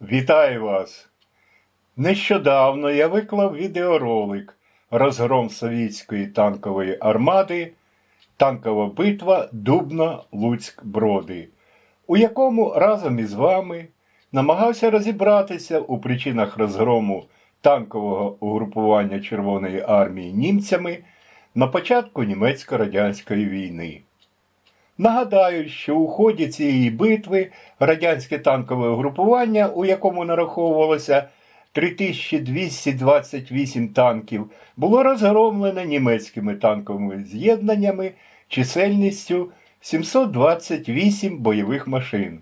Вітаю вас! Нещодавно я виклав відеоролик Розгром совітської танкової армади Танкова битва Дубно-Луцьк-Броди, у якому разом із вами намагався розібратися у причинах розгрому танкового угрупування Червоної армії німцями на початку німецько-радянської війни. Нагадаю, що у ході цієї битви радянське танкове угрупування, у якому нараховувалося 3228 танків, було розгромлене німецькими танковими з'єднаннями чисельністю 728 бойових машин.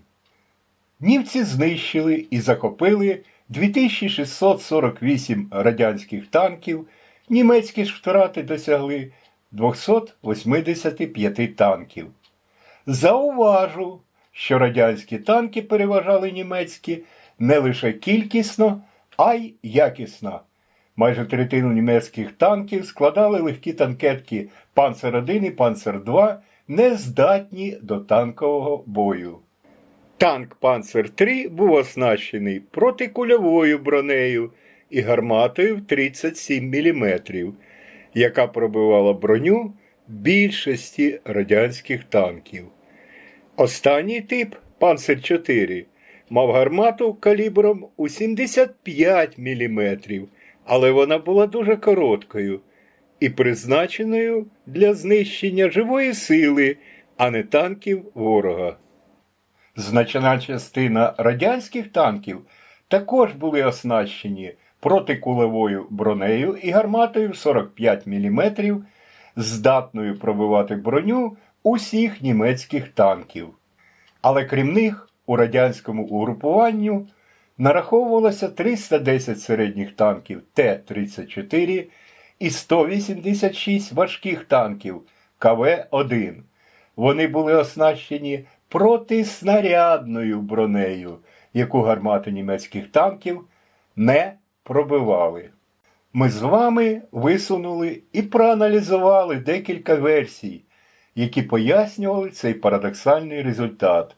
Німці знищили і захопили 2648 радянських танків, німецькі ж втрати досягли 285 танків. Зауважу, що радянські танки переважали німецькі не лише кількісно, а й якісно. Майже третину німецьких танків складали легкі танкетки Панцер-1 і Панцер-2, не здатні до танкового бою. Танк Панцер-3 був оснащений протикульовою бронею і гарматою в 37 мм, яка пробивала броню більшості радянських танків. Останній тип Панцер 4 мав гармату калібром у 75 мм, але вона була дуже короткою і призначеною для знищення живої сили, а не танків ворога. Значна частина радянських танків також були оснащені протикулевою бронею і гарматою 45 мм, здатною пробивати броню усіх німецьких танків. Але крім них, у радянському угрупуванню нараховувалося 310 середніх танків Т-34 і 186 важких танків КВ-1. Вони були оснащені протиснарядною бронею, яку гармати німецьких танків не пробивали. Ми з вами висунули і проаналізували декілька версій, які пояснювали цей парадоксальний результат: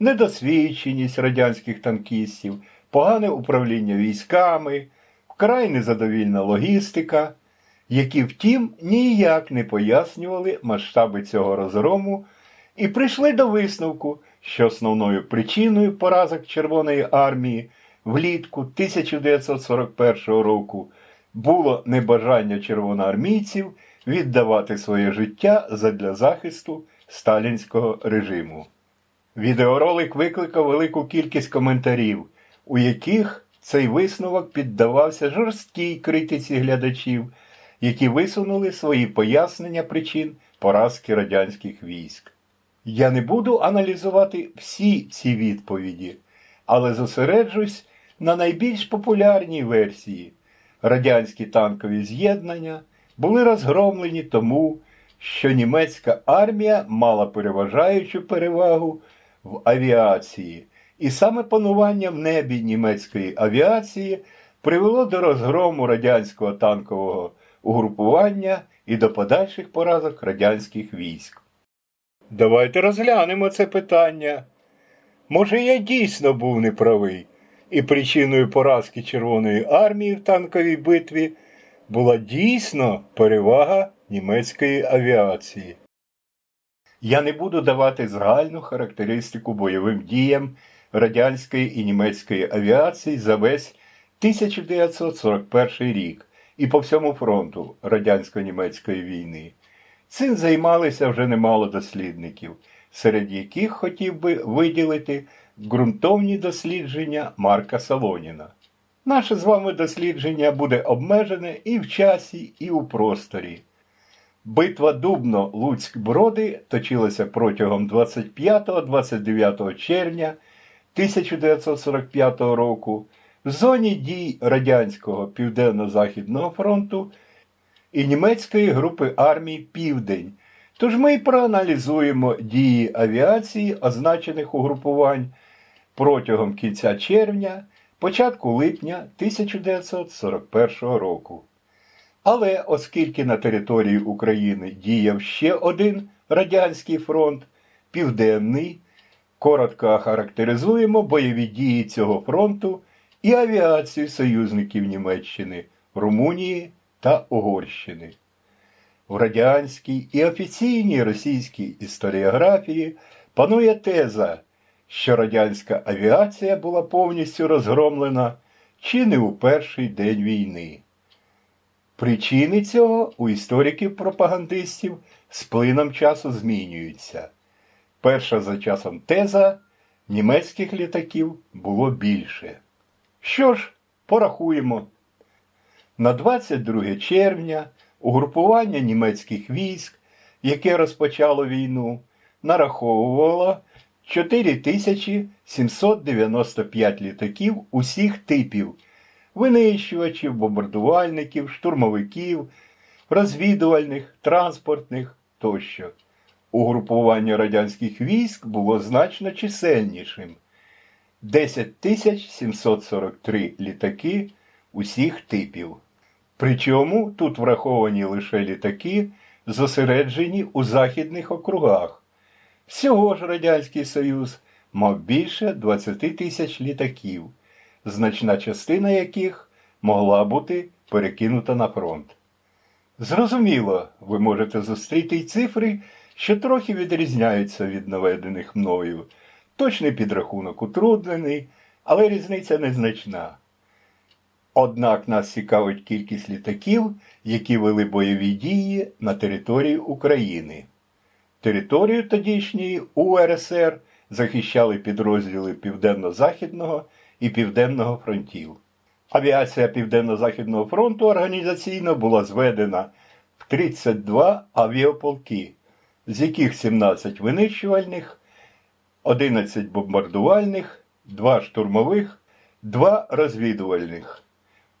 недосвідченість радянських танкістів, погане управління військами, вкрай незадовільна логістика, які, втім, ніяк не пояснювали масштаби цього розгрому і прийшли до висновку, що основною причиною поразок Червоної армії влітку 1941 року було небажання червоноармійців віддавати своє життя задля захисту сталінського режиму. Відеоролик викликав велику кількість коментарів, у яких цей висновок піддавався жорсткій критиці глядачів, які висунули свої пояснення причин поразки радянських військ. Я не буду аналізувати всі ці відповіді, але зосереджусь на найбільш популярній версії. Радянські танкові з'єднання були розгромлені тому, що німецька армія мала переважаючу перевагу в авіації, і саме панування в небі німецької авіації привело до розгрому радянського танкового угрупування і до подальших поразок радянських військ. Давайте розглянемо це питання. Може, я дійсно був неправий, і причиною поразки Червоної армії в танковій битві була дійсно перевага німецької авіації. Я не буду давати загальну характеристику бойовим діям радянської і німецької авіації за весь 1941 рік і по всьому фронту радянсько-німецької війни. Цим займалися вже немало дослідників, серед яких хотів би виділити ґрунтовні дослідження Марка Солоніна. Наше з вами дослідження буде обмежене і в часі, і у просторі. Битва Дубно-Луцьк-Броди точилася протягом 25-29 червня 1945 року в зоні дій Радянського Південно-Західного фронту і німецької групи армій Південь. Тож ми й проаналізуємо дії авіації, означених угрупувань протягом кінця червня, початку липня 1941 року. Але оскільки на території України діяв ще один радянський фронт, південний, коротко охарактеризуємо бойові дії цього фронту і авіацію союзників Німеччини, Румунії та Угорщини. В радянській і офіційній російській історіографії панує теза, що радянська авіація була повністю розгромлена чи не у перший день війни. Причини цього у істориків-пропагандистів з плином часу змінюються. Перша за часом теза німецьких літаків було більше. Що ж, порахуємо. На 22 червня угрупування німецьких військ, яке розпочало війну, нараховувало 4795 літаків усіх типів винищувачів, бомбардувальників, штурмовиків, розвідувальних, транспортних тощо. Угрупування радянських військ було значно чисельнішим 10 743 літаки усіх типів. Причому тут враховані лише літаки, зосереджені у західних округах. Всього ж Радянський Союз мав більше 20 тисяч літаків, значна частина яких могла бути перекинута на фронт. Зрозуміло, ви можете зустріти й цифри, що трохи відрізняються від наведених мною. Точний підрахунок утруднений, але різниця незначна. Однак нас цікавить кількість літаків, які вели бойові дії на території України. Територію тодішньої УРСР захищали підрозділи Південно-Західного і Південного фронтів. Авіація Південно-Західного фронту організаційно була зведена в 32 авіаполки, з яких 17 винищувальних, 11 бомбардувальних, 2 штурмових, 2 розвідувальних.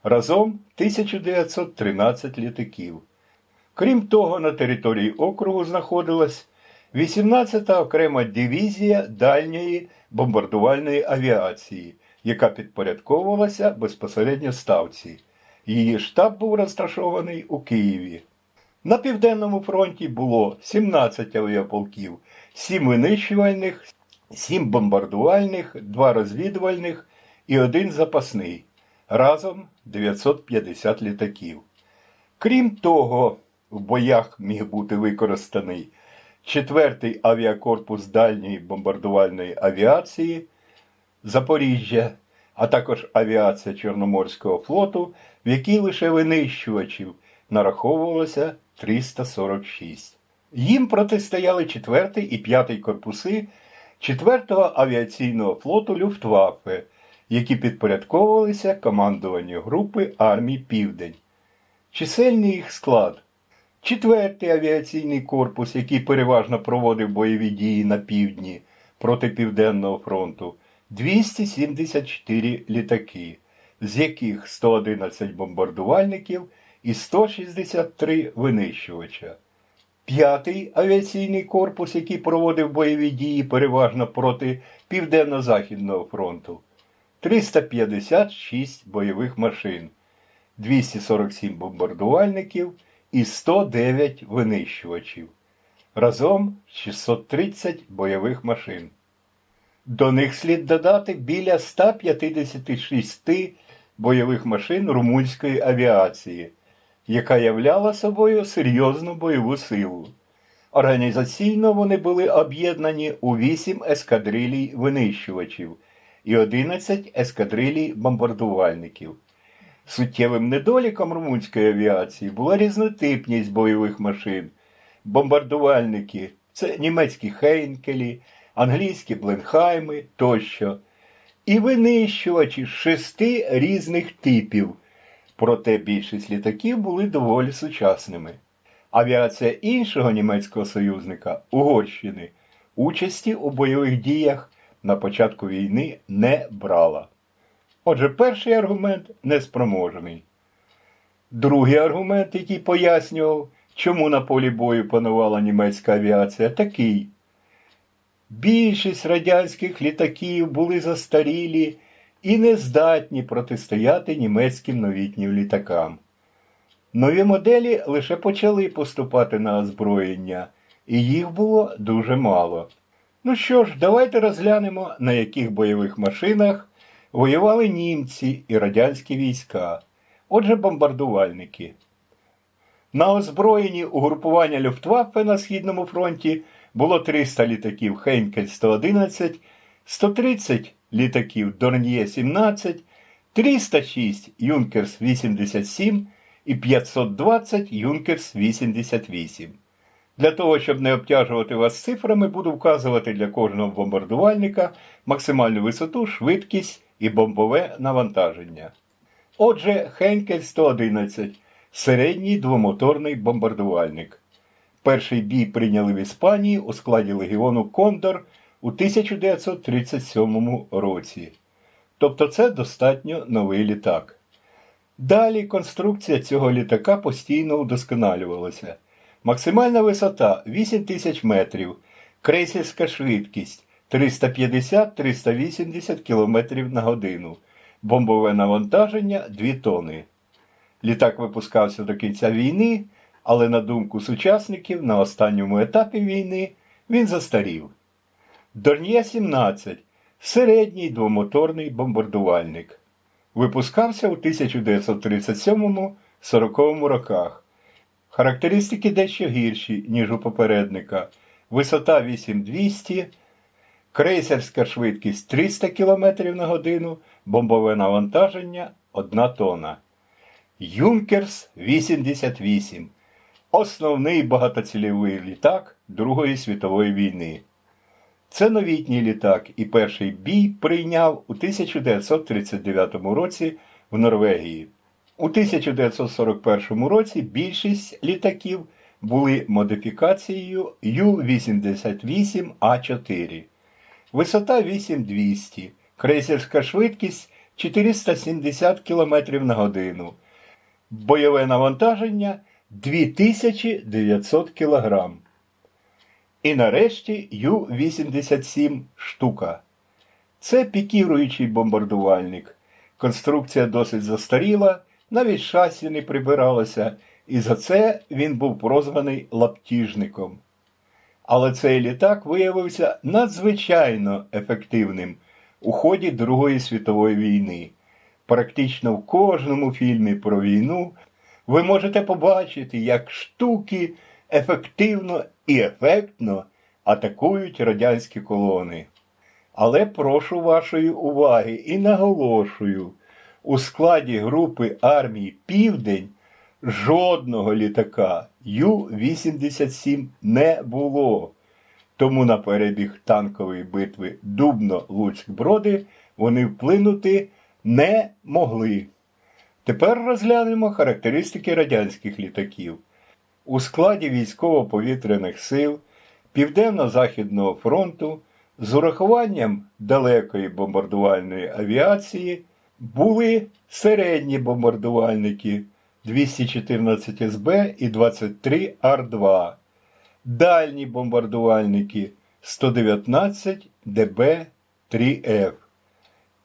Разом 1913 літаків. Крім того, на території округу знаходилась 18-та окрема дивізія дальньої бомбардувальної авіації, яка підпорядковувалася безпосередньо ставці. Її штаб був розташований у Києві. На південному фронті було 17 авіаполків, 7 винищувальних, 7 бомбардувальних, 2 розвідувальних і один запасний. Разом 950 літаків. Крім того, в боях міг бути використаний 4-й авіакорпус дальньої бомбардувальної авіації Запоріжжя, а також авіація Чорноморського флоту, в якій лише винищувачів нараховувалося 346. Їм протистояли 4-й і 5-й корпуси 4-го авіаційного флоту Люфтваффе, які підпорядковувалися командуванню групи армій Південь. Чисельний їх склад. Четвертий авіаційний корпус, який переважно проводив бойові дії на півдні проти Південного фронту, 274 літаки, з яких 111 бомбардувальників і 163 винищувача. П'ятий авіаційний корпус, який проводив бойові дії переважно проти Південно-Західного фронту, 356 бойових машин, 247 бомбардувальників і 109 винищувачів. Разом 630 бойових машин. До них слід додати біля 156 бойових машин румунської авіації, яка являла собою серйозну бойову силу. Організаційно вони були об'єднані у 8 ескадрилій винищувачів і 11 ескадрилій бомбардувальників. Суттєвим недоліком румунської авіації була різнотипність бойових машин. Бомбардувальники це німецькі Хейнкелі, англійські Бленхайми тощо. І винищувачі шести різних типів. Проте більшість літаків були доволі сучасними. Авіація іншого німецького союзника Угорщини участі у бойових діях на початку війни не брала. Отже, перший аргумент неспроможний. Другий аргумент, який пояснював, чому на полі бою панувала німецька авіація, такий. Більшість радянських літаків були застарілі і не здатні протистояти німецьким новітнім літакам. Нові моделі лише почали поступати на озброєння, і їх було дуже мало. Ну що ж, давайте розглянемо, на яких бойових машинах воювали німці і радянські війська. Отже, бомбардувальники. На озброєнні угрупування Люфтваффе на Східному фронті було 300 літаків Хейнкель 111, 130 літаків Дорньє 17, 306 Юнкерс 87 і 520 Юнкерс 88. Для того, щоб не обтяжувати вас цифрами, буду вказувати для кожного бомбардувальника максимальну висоту, швидкість і бомбове навантаження. Отже, Хенкель 111 середній двомоторний бомбардувальник. Перший бій прийняли в Іспанії у складі легіону Кондор у 1937 році. Тобто це достатньо новий літак. Далі конструкція цього літака постійно удосконалювалася. Максимальна висота 8000 метрів, крейсерська швидкість 350-380 км на годину, бомбове навантаження 2 тони. Літак випускався до кінця війни, але на думку сучасників, на останньому етапі війни він застарів. Дорньє 17 середній двомоторний бомбардувальник. Випускався у 1937-40 роках. Характеристики дещо гірші, ніж у попередника. Висота 8200, крейсерська швидкість 300 км на годину, бомбове навантаження 1 тонна. Юнкерс 88. Основний багатоцільовий літак Другої світової війни. Це новітній літак і перший бій прийняв у 1939 році в Норвегії. У 1941 році більшість літаків були модифікацією Ю-88А4. Висота 8200, крейсерська швидкість 470 км на годину. Бойове навантаження 2900 кг. І нарешті Ю-87 штука. Це пікіруючий бомбардувальник. Конструкція досить застаріла, навіть шасі не прибиралося, і за це він був прозваний лаптіжником. Але цей літак виявився надзвичайно ефективним у ході Другої світової війни. Практично в кожному фільмі про війну ви можете побачити, як штуки ефективно і ефектно атакують радянські колони. Але прошу вашої уваги і наголошую, у складі групи армії Південь жодного літака Ю-87 не було. Тому на перебіг танкової битви Дубно-Луцьк-Броди вони вплинути не могли. Тепер розглянемо характеристики радянських літаків. У складі військово-повітряних сил Південно-Західного фронту з урахуванням далекої бомбардувальної авіації були середні бомбардувальники 214 СБ і 23 Ар-2, дальні бомбардувальники 119 ДБ 3Ф,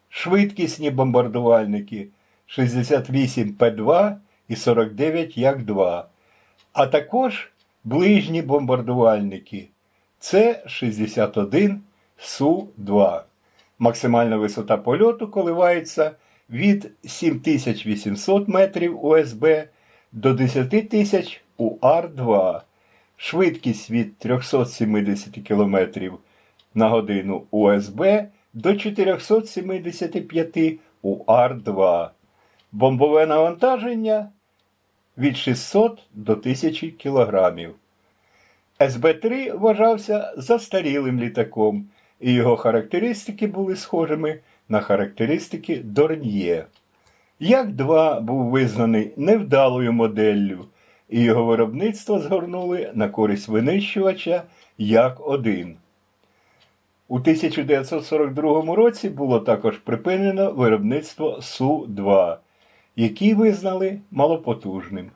швидкісні бомбардувальники 68 П2 і 49 Як-2, а також ближні бомбардувальники С-61 Су-2. Максимальна висота польоту коливається від 7800 метрів УСБ до 10 тисяч у Ар-2. Швидкість від 370 км на годину УСБ до 475 у Ар-2. Бомбове навантаження від 600 до 1000 кг. СБ-3 вважався застарілим літаком, і його характеристики були схожими на характеристики Дорньє. Як-2 був визнаний невдалою моделлю, і його виробництво згорнули на користь винищувача Як-1. У 1942 році було також припинено виробництво Су-2, який визнали малопотужним.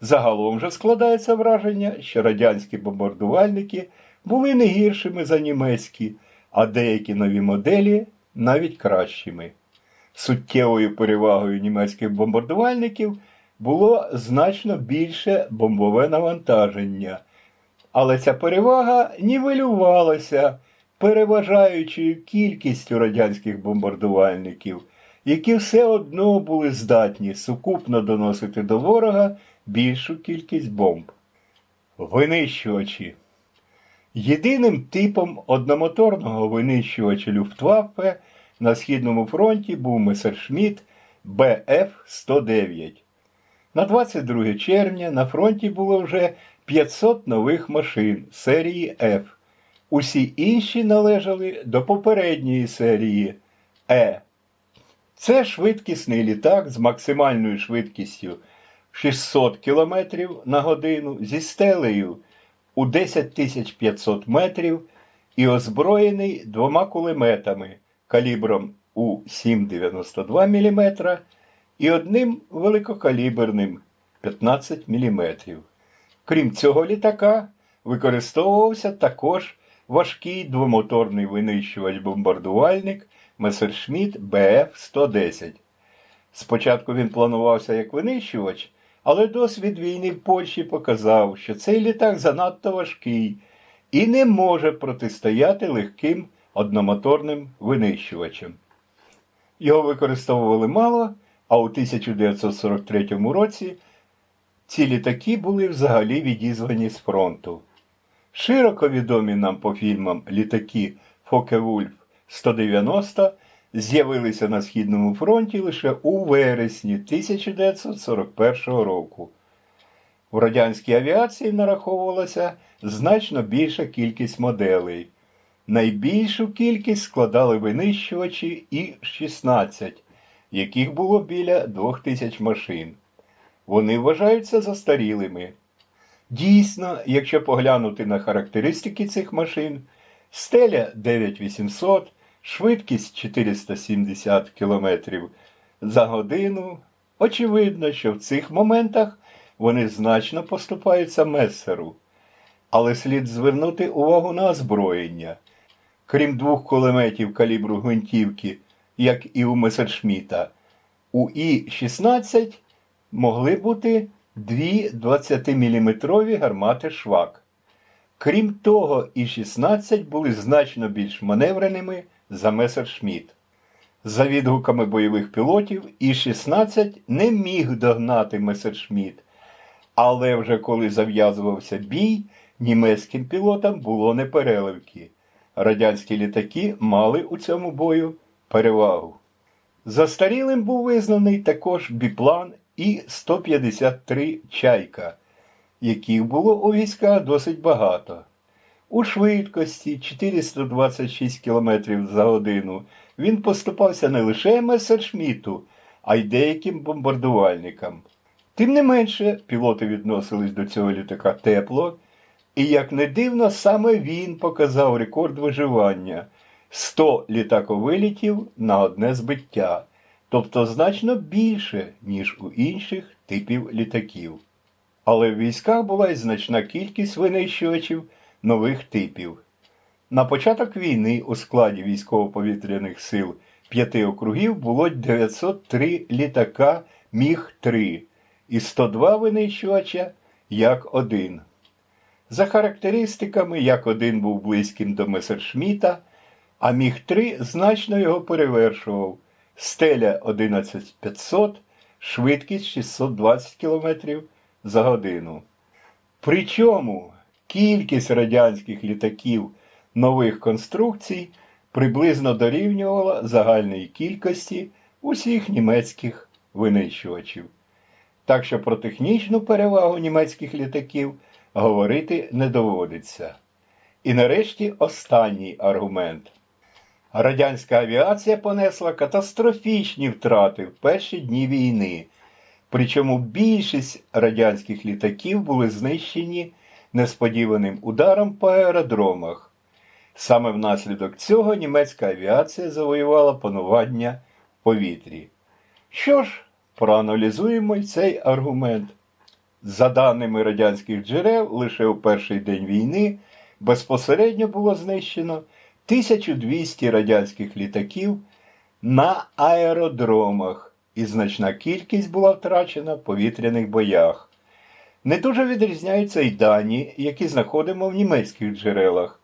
Загалом же складається враження, що радянські бомбардувальники були не гіршими за німецькі, а деякі нові моделі навіть кращими. Суттєвою перевагою німецьких бомбардувальників було значно більше бомбове навантаження. Але ця перевага нівелювалася переважаючою кількістю радянських бомбардувальників, які все одно були здатні сукупно доносити до ворога більшу кількість бомб. Винищувачі. Єдиним типом одномоторного винищувача Люфтваффе на Східному фронті був Месершмітт БФ-109. На 22 червня на фронті було вже 500 нових машин серії F. Усі інші належали до попередньої серії Е. Це швидкісний літак з максимальною швидкістю 600 км на годину зі стелею у 10 500 метрів і озброєний двома кулеметами калібром у 7,92 мм і одним великокаліберним 15 мм. Крім цього літака, використовувався також важкий двомоторний винищувач-бомбардувальник Месершмітт БФ-110. Спочатку він планувався як винищувач, але досвід війни в Польщі показав, що цей літак занадто важкий і не може протистояти легким одномоторним винищувачам. Його використовували мало, а у 1943 році ці літаки були взагалі відізвані з фронту. Широко відомі нам по фільмам літаки Фоке-Вульф 190 з'явилися на Східному фронті лише у вересні 1941 року. У радянській авіації нараховувалася значно більша кількість моделей. Найбільшу кількість складали винищувачі І-16, яких було біля 2000 машин. Вони вважаються застарілими. Дійсно, якщо поглянути на характеристики цих машин, стеля 9800, швидкість 470 км за годину, очевидно, що в цих моментах вони значно поступаються месеру. Але слід звернути увагу на озброєння. Крім двох кулеметів калібру гвинтівки, як і у Месершміта, у І-16 могли бути дві 20-мм гармати швак. Крім того, І-16 були значно більш маневреними за Месершмітт. За відгуками бойових пілотів, І-16 не міг догнати Месершмітт, але вже коли зав'язувався бій, німецьким пілотам було непереливки. Радянські літаки мали у цьому бою перевагу. Застарілим був визнаний також біплан І-153 Чайка, яких було у військах досить багато. У швидкості 426 км за годину він поступався не лише Месершміту, а й деяким бомбардувальникам. Тим не менше, пілоти відносились до цього літака тепло, і, як не дивно, саме він показав рекорд виживання 100 літаковилітів на одне збиття, тобто значно більше, ніж у інших типів літаків. Але в військах була й значна кількість винищувачів нових типів. На початок війни у складі військово-повітряних сил п'яти округів було 903 літака Міг-3 і 102 винищувача як один. За характеристиками, як один був близьким до Месершміта, а Міг-3 значно його перевершував. Стеля 11500, швидкість 620 км за годину. Причому кількість радянських літаків нових конструкцій приблизно дорівнювала загальної кількості усіх німецьких винищувачів. Так що про технічну перевагу німецьких літаків говорити не доводиться. І нарешті останній аргумент. Радянська авіація понесла катастрофічні втрати в перші дні війни, причому більшість радянських літаків були знищені несподіваним ударом по аеродромах. Саме внаслідок цього німецька авіація завоювала панування в повітрі. Що ж, проаналізуємо й цей аргумент. За даними радянських джерел, лише у перший день війни безпосередньо було знищено 1200 радянських літаків на аеродромах, і значна кількість була втрачена в повітряних боях. Не дуже відрізняються й дані, які знаходимо в німецьких джерелах.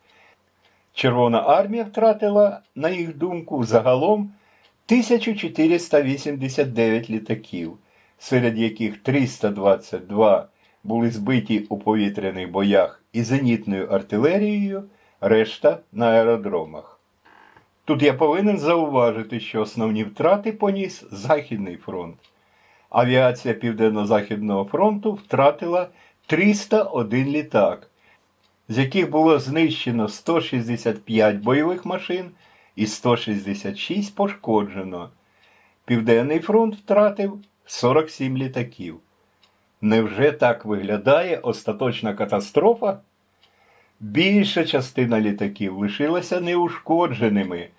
Червона армія втратила, на їх думку, загалом 1489 літаків, серед яких 322 були збиті у повітряних боях і зенітною артилерією, решта на аеродромах. Тут я повинен зауважити, що основні втрати поніс Західний фронт. Авіація Південно-Західного фронту втратила 301 літак, з яких було знищено 165 бойових машин і 166 пошкоджено. Південний фронт втратив 47 літаків. Невже так виглядає остаточна катастрофа? Більша частина літаків лишилася неушкодженими,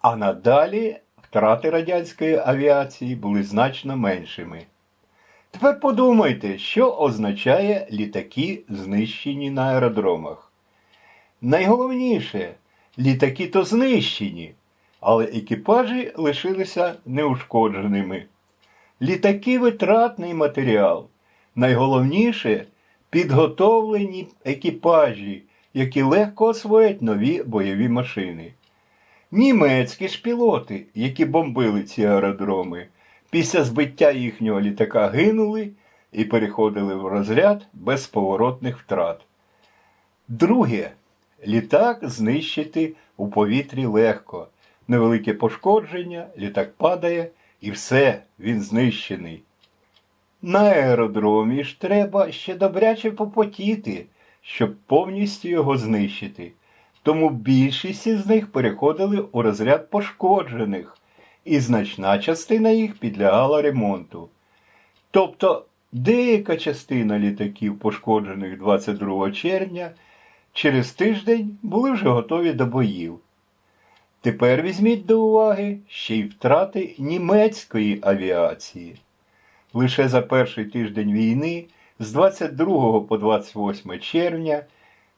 а надалі втрати радянської авіації були значно меншими. Тепер подумайте, що означає літаки, знищені на аеродромах. Найголовніше, літаки то знищені, але екіпажі лишилися неушкодженими. Літаки витратний матеріал. Найголовніше підготовлені екіпажі, які легко освоять нові бойові машини. Німецькі ж пілоти, які бомбили ці аеродроми, після збиття їхнього літака гинули і переходили в розряд безповоротних втрат. Друге, літак знищити у повітрі легко. Невелике пошкодження, літак падає і все, він знищений. На аеродромі ж треба ще добряче попотіти, щоб повністю його знищити. Тому більшість із них переходили у розряд пошкоджених, і значна частина їх підлягала ремонту. Тобто деяка частина літаків, пошкоджених 22 червня, через тиждень були вже готові до боїв. Тепер візьміть до уваги ще й втрати німецької авіації. Лише за перший тиждень війни з 22 по 28 червня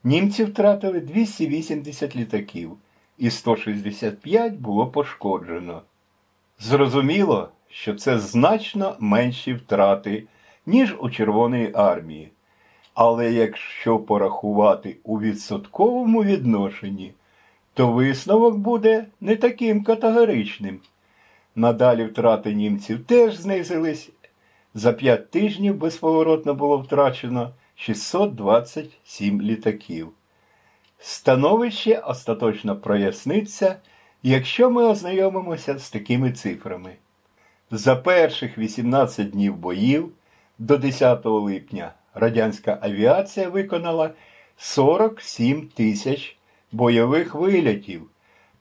німці втратили 280 літаків і 165 було пошкоджено. Зрозуміло, що це значно менші втрати, ніж у Червоної армії. Але якщо порахувати у відсотковому відношенні, то висновок буде не таким категоричним. Надалі втрати німців теж знизились. За п'ять тижнів безповоротно було втрачено 627 літаків. Становище остаточно проясниться, якщо ми ознайомимося з такими цифрами. За перших 18 днів боїв до 10 липня радянська авіація виконала 47 тисяч бойових вильотів,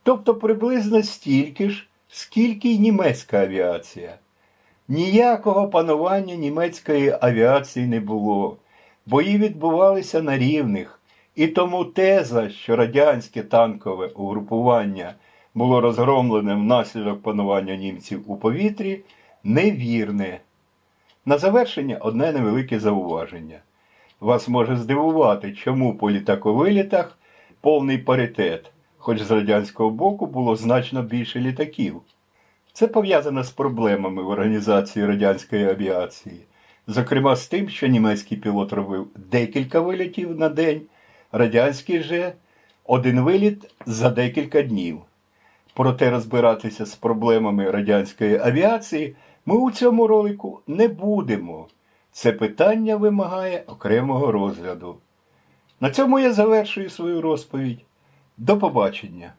тобто приблизно стільки ж, скільки й німецька авіація. Ніякого панування німецької авіації не було. Бої відбувалися на рівних, і тому теза, що радянське танкове угрупування було розгромлене внаслідок панування німців у повітрі, невірне. На завершення одне невелике зауваження. Вас може здивувати, чому по літаковилітах повний паритет, хоч з радянського боку було значно більше літаків. Це пов'язано з проблемами в організації радянської авіації, зокрема з тим, що німецький пілот робив декілька вилітів на день, радянський же один виліт за декілька днів. Проте розбиратися з проблемами радянської авіації ми у цьому ролику не будемо. Це питання вимагає окремого розгляду. На цьому я завершую свою розповідь. До побачення!